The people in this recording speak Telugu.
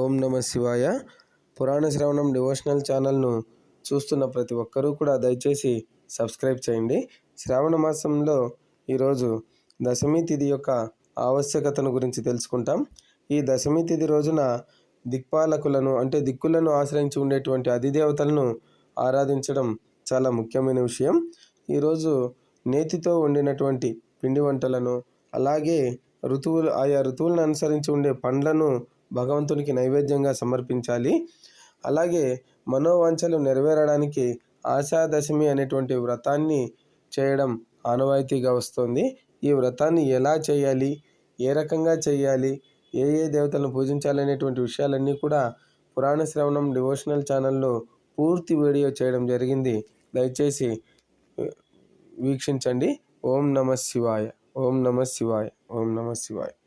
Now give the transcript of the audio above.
ఓం నమ శివాయ. పురాణ శ్రవణం డివోషనల్ ఛానల్ను చూస్తున్న ప్రతి ఒక్కరూ కూడా దయచేసి సబ్స్క్రైబ్ చేయండి. శ్రావణ మాసంలో ఈరోజు దశమి తిథి యొక్క ఆవశ్యకతను గురించి తెలుసుకుంటాం. ఈ దశమి తిథి రోజున దిక్పాలకులను అంటే దిక్కులను ఆశ్రయించి ఉండేటువంటి అధిదేవతలను ఆరాధించడం చాలా ముఖ్యమైన విషయం. ఈరోజు నేతితో వండినటువంటి పిండి వంటలను అలాగే ఋతువులు ఆయా ఋతువులను అనుసరించి ఉండే పండ్లను భగవంతునికి నైవేద్యంగా సమర్పించాలి. అలాగే మనోవాంఛలు నెరవేరడానికి ఆశాదశమి అనేటువంటి వ్రతాన్ని చేయడం ఆనవాయితీగా వస్తుంది. ఈ వ్రతాన్ని ఎలా చేయాలి? ఏ రకంగా చేయాలి? ఏ ఏ దేవతలను పూజించాలనేటువంటి విషయాలన్నీ కూడా పురాణ శ్రవణం డివోషనల్ ఛానల్లో పూర్తి వీడియో చేయడం జరిగింది. దయచేసి వీక్షించండి. ఓం నమ శివాయ. ఓం నమ శివాయ. ఓం నమ శివాయ.